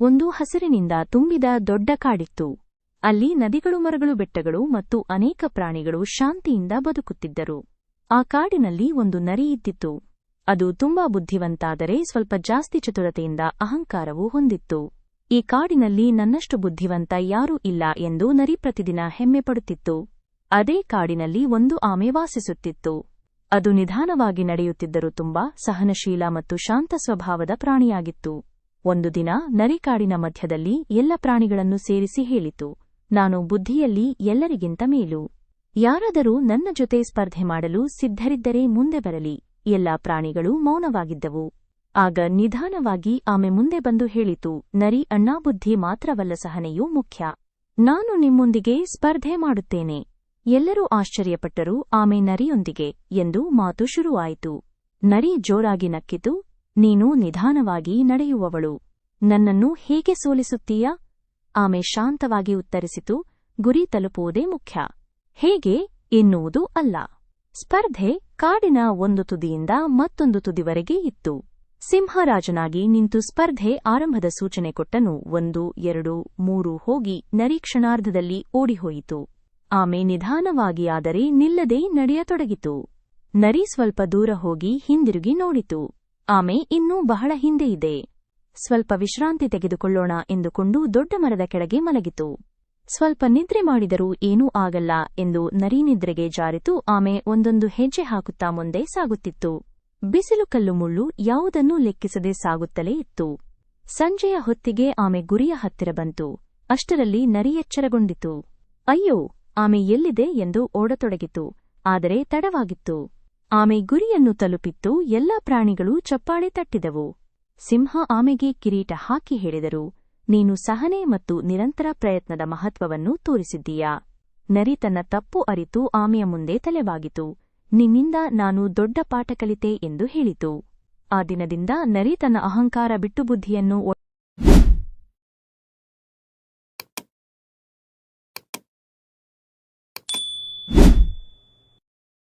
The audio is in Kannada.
ಒಂದು ಹಸಿರಿನಿಂದ ತುಂಬಿದ ದೊಡ್ಡ ಕಾಡಿತ್ತು. ಅಲ್ಲಿ ನದಿಗಳು, ಮರಗಳು, ಬೆಟ್ಟಗಳು ಮತ್ತು ಅನೇಕ ಪ್ರಾಣಿಗಳು ಶಾಂತಿಯಿಂದ ಬದುಕುತ್ತಿದ್ದರು. ಆ ಕಾಡಿನಲ್ಲಿ ಒಂದು ನರಿ ಇದ್ದಿತ್ತು. ಅದು ತುಂಬಾ ಬುದ್ಧಿವಂತಾದರೆ ಸ್ವಲ್ಪ ಜಾಸ್ತಿ ಚತುರತೆಯಿಂದ ಅಹಂಕಾರವೂ ಹೊಂದಿತ್ತು. ಈ ಕಾಡಿನಲ್ಲಿ ನನ್ನಷ್ಟು ಬುದ್ಧಿವಂತ ಯಾರೂ ಇಲ್ಲ ಎಂದು ನರಿ ಪ್ರತಿದಿನ ಹೆಮ್ಮೆಪಡುತ್ತಿತ್ತು. ಅದೇ ಕಾಡಿನಲ್ಲಿ ಒಂದು ಆಮೆ ವಾಸಿಸುತ್ತಿತ್ತು. ಅದು ನಿಧಾನವಾಗಿ ನಡೆಯುತ್ತಿದ್ದರೂ ತುಂಬಾ ಸಹನಶೀಲ ಮತ್ತು ಶಾಂತ ಸ್ವಭಾವದ ಪ್ರಾಣಿಯಾಗಿತ್ತು. ಒಂದು ದಿನ ನರಿಕಾಡಿನ ಮಧ್ಯದಲ್ಲಿ ಎಲ್ಲ ಪ್ರಾಣಿಗಳನ್ನು ಸೇರಿಸಿ ಹೇಳಿತು, ನಾನು ಬುದ್ಧಿಯಲ್ಲಿ ಎಲ್ಲರಿಗಿಂತ ಮೇಲು. ಯಾರಾದರೂ ನನ್ನ ಜೊತೆ ಸ್ಪರ್ಧೆ ಮಾಡಲು ಸಿದ್ಧರಿದ್ದರೆ ಮುಂದೆ ಬರಲಿ. ಎಲ್ಲಾ ಪ್ರಾಣಿಗಳು ಮೌನವಾಗಿದ್ದವು. ಆಗ ನಿಧಾನವಾಗಿ ಆಮೆ ಮುಂದೆ ಬಂದು ಹೇಳಿತು, ನರಿ ಅಣ್ಣಾ ಬುದ್ಧಿ ಮಾತ್ರವಲ್ಲ ಸಹನೆಯೂ ಮುಖ್ಯ. ನಾನು ನಿಮ್ಮೊಂದಿಗೆ ಸ್ಪರ್ಧೆ ಮಾಡುತ್ತೇನೆ. ಎಲ್ಲರೂ ಆಶ್ಚರ್ಯಪಟ್ಟರು ಆಮೆ ನರಿಯೊಂದಿಗೆ ಎಂದು ಮಾತು ಶುರುವಾಯಿತು. ನರಿ ಜೋರಾಗಿ ನಕ್ಕಿತು ನೀನು ನಿಧಾನವಾಗಿ ನಡೆಯುವವಳು. ನನ್ನನ್ನು ಹೇಗೆ ಸೋಲಿಸುತ್ತೀಯಾ? ಆಮೆ ಶಾಂತವಾಗಿ ಉತ್ತರಿಸಿತು, ಗುರಿ ತಲುಪುವುದೇ ಮುಖ್ಯ. ಹೇಗೆ? ಎನ್ನುವುದು ಅಲ್ಲ. ಸ್ಪರ್ಧೆ ಕಾಡಿನ ಒಂದು ತುದಿಯಿಂದ ಮತ್ತೊಂದು ತುದಿವರೆಗೆ ಇತ್ತು. ಸಿಂಹರಾಜನಾಗಿ ನಿಂತು ಸ್ಪರ್ಧೆ ಆರಂಭದ ಸೂಚನೆ ಕೊಟ್ಟನು. ಒಂದು, ಎರಡು, ಮೂರು ಹೋಗಿ ನರಿ ಕ್ಷಣಾರ್ಧದಲ್ಲಿ ಓಡಿಹೋಯಿತು. ಆಮೆ ನಿಧಾನವಾಗಿ ಆದರೆ ನಿಲ್ಲದೆ ನಡೆಯತೊಡಗಿತು. ನರಿ ಸ್ವಲ್ಪ ದೂರ ಹೋಗಿ ಹಿಂದಿರುಗಿ ನೋಡಿತು. ಆಮೆ ಇನ್ನೂ ಬಹಳ ಹಿಂದೆ ಇದೆ. ಸ್ವಲ್ಪ ವಿಶ್ರಾಂತಿ ತೆಗೆದುಕೊಳ್ಳೋಣ ಎಂದುಕೊಂಡು ದೊಡ್ಡ ಮರದ ಕೆಳಗೆ ಮಲಗಿತು. ಸ್ವಲ್ಪ ನಿದ್ರೆ ಮಾಡಿದರೂ ಏನೂ ಆಗಲ್ಲ ಎಂದು ನರಿ ನಿದ್ರೆಗೆ ಜಾರಿತು ಆಮೆ ಒಂದೊಂದು ಹೆಜ್ಜೆ ಹಾಕುತ್ತಾ ಮುಂದೆ ಸಾಗುತ್ತಿತ್ತು. ಬಿಸಿಲು ಕಲ್ಲು ಮುಳ್ಳು ಯಾವುದನ್ನೂ ಲೆಕ್ಕಿಸದೆ ಸಾಗುತ್ತಲೇ ಇತ್ತು. ಸಂಜೆಯ ಹೊತ್ತಿಗೆ ಆಮೆ ಗುರಿಯ ಹತ್ತಿರ ಬಂತು. ಅಷ್ಟರಲ್ಲಿ ನರಿ ಎಚ್ಚರಗೊಂಡಿತು. ಅಯ್ಯೋ, ಆಮೆ ಎಲ್ಲಿದೆ ಎಂದು ಓಡತೊಡಗಿತು. ಆದರೆ ತಡವಾಗಿತ್ತು. ಆಮೆ ಗುರಿಯನ್ನು ತಲುಪಿತ್ತು, ಎಲ್ಲ ಪ್ರಾಣಿಗಳು ಚಪ್ಪಾಳೆ ತಟ್ಟಿದವು. ಸಿಂಹ ಆಮೆಗೆ ಕಿರೀಟ ಹಾಕಿ ಹೇಳಿದರು, ನೀನು ಸಹನೆ ಮತ್ತು ನಿರಂತರ ಪ್ರಯತ್ನದ ಮಹತ್ವವನ್ನು ತೋರಿಸಿದ್ದೀಯಾ? ನರಿ ತನ್ನ ತಪ್ಪು ಅರಿತು ಆಮೆಯ ಮುಂದೆ ತಲೆಬಾಗಿತು, ನಿನ್ನಿಂದ ನಾನು ದೊಡ್ಡ ಪಾಠ ಕಲಿತೆ ಎಂದು ಹೇಳಿತು. ಆ ದಿನದಿಂದ ನರಿ ತನ್ನ ಅಹಂಕಾರ ಬಿಟ್ಟು ಬುದ್ಧಿಯನ್ನು